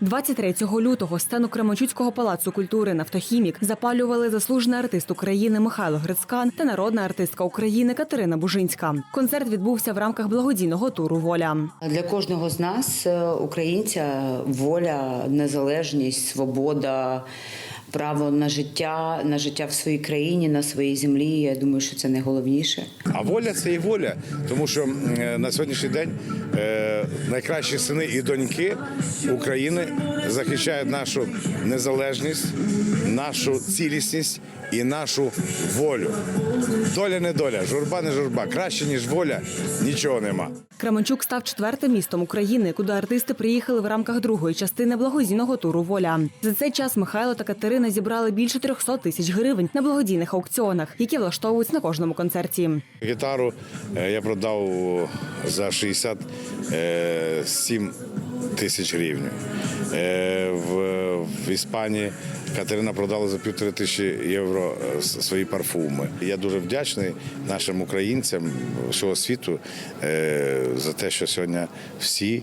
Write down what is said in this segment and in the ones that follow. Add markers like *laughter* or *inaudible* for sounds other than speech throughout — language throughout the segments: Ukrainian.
23 лютого сцену Кременчуцького палацу культури «Нафтохімік» запалювали заслужений артист України Михайло Грицькан та народна артистка України Катерина Бужинська. Концерт відбувся в рамках благодійного туру Воля. Для кожного з нас, е, українця, воля, незалежність, свобода, право на життя, на життя в своїй країні, на своїй землі. Я думаю, що це найголовніше. А воля це і воля, тому що е, на сьогоднішній день е, найкращі сини і доньки України захищають нашу незалежність, нашу цілісність і нашу волю. Доля не доля, журба не журба. Краще ніж воля нічого нема. Кременчук став четвертим містом України, куди артисти приїхали в рамках другої частини благодійного туру Воля. За цей час Михайло та Катерина зібрали більше 300 тисяч гривень на благодійних аукціонах, які влаштовуються на кожному концерті. Гітару е, я продав за 67 тисяч гривень. Е, В, Іспанії Катерина продала за півтори тисячі євро е, свої парфуми. Я дуже вдячний нашим українцям всього світу е, за те, що сьогодні всі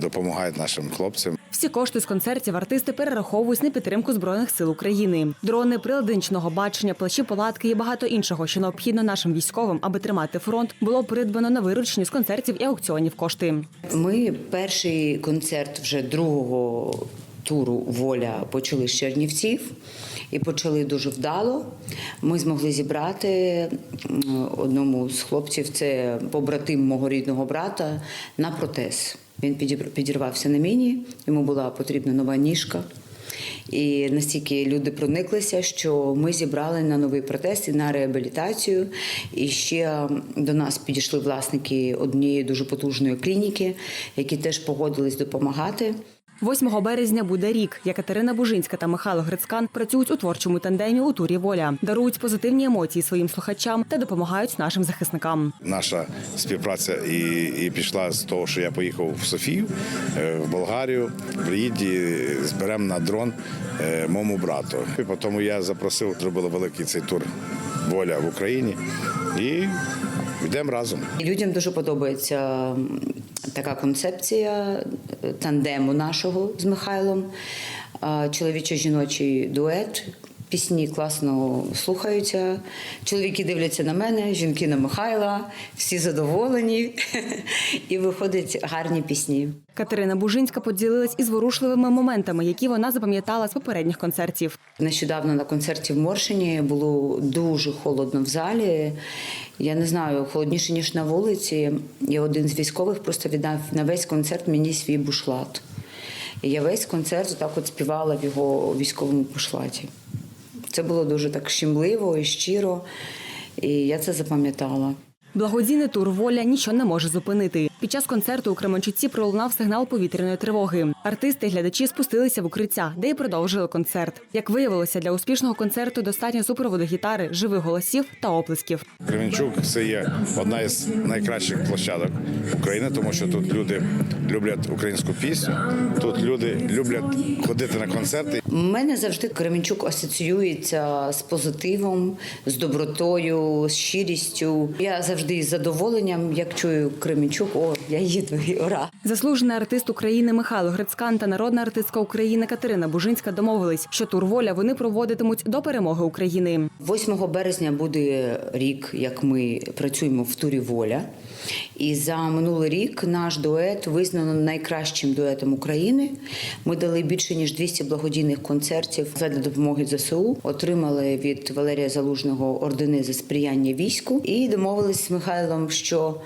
допомагають нашим хлопцям. Всі кошти з концертів артисти перераховують на підтримку збройних сил України. Дрони, прилади нічного бачення, плащі палатки і багато іншого, що необхідно нашим військовим, аби тримати фронт, було придбано на виручені з концертів і аукціонів кошти. Ми перший концерт вже другого туру Воля почали з Чернівців і почали дуже вдало. Ми змогли зібрати одному з хлопців, це побратим мого рідного брата, на протез. Він підірвався на міні, йому була потрібна нова ніжка. І настільки люди прониклися, що ми зібрали на новий протест і на реабілітацію. І ще до нас підійшли власники однієї дуже потужної клініки, які теж погодились допомагати. 8 березня буде рік, як Катерина Бужинська та Михайло Грицькан працюють у творчому тандемі у турі Воля, дарують позитивні емоції своїм слухачам та допомагають нашим захисникам. Наша співпраця і, і пішла з того, що я поїхав в Софію, е, в Болгарію, в Ріді, зберемо на дрон е, моєму брату. І потім я запросив, зробили великий цей тур воля в Україні і йдемо разом. Людям дуже подобається така концепція е, тандему нашого з Михайлом. Чоловічо-жіночий дует. Пісні класно слухаються. Чоловіки дивляться на мене, жінки на Михайла, всі задоволені. *laughs* І виходять гарні пісні. Катерина Бужинська поділилась із ворушливими моментами, які вона запам'ятала з попередніх концертів. Нещодавно на концерті в Моршині було дуже холодно в залі. Я не знаю, холодніше, ніж на вулиці. І один з військових просто віддав на весь концерт мені свій бушлат. І я весь концерт так от співала в його військовому бушлаті. Це було дуже так щемливо і щиро, і я це запам'ятала. Благодійний тур Воля нічого не може зупинити. Під час концерту у Кременчуці пролунав сигнал повітряної тривоги. Артисти і глядачі спустилися в укриття, де й продовжили концерт. Як виявилося, для успішного концерту достатньо супроводу гітари, живих голосів та оплесків. Кременчук це є одна із найкращих площадок України, тому що тут люди люблять українську пісню. Тут люди люблять ходити на концерти. Мене завжди Кременчук асоціюється з позитивом, з добротою, з щирістю. Я завжди із задоволенням, як чую Кременчук, о, я їду, і ура! Заслужений артист України Михайло Грицькан та народна артистка України Катерина Бужинська домовились, що тур Воля вони проводитимуть до перемоги України. 8 березня буде рік, як ми працюємо в турі Воля. І за минулий рік наш дует визнано найкращим дуетом України. Ми дали більше ніж 200 благодійних концертів задля допомоги ЗСУ. Отримали від Валерія Залужного ордени за сприяння війську і домовились з Михайлом, що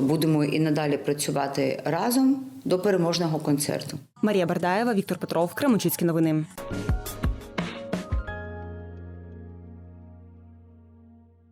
будемо і надалі працювати разом до переможного концерту. Марія Бардаєва, Віктор Петров, Кременчуцькі новини.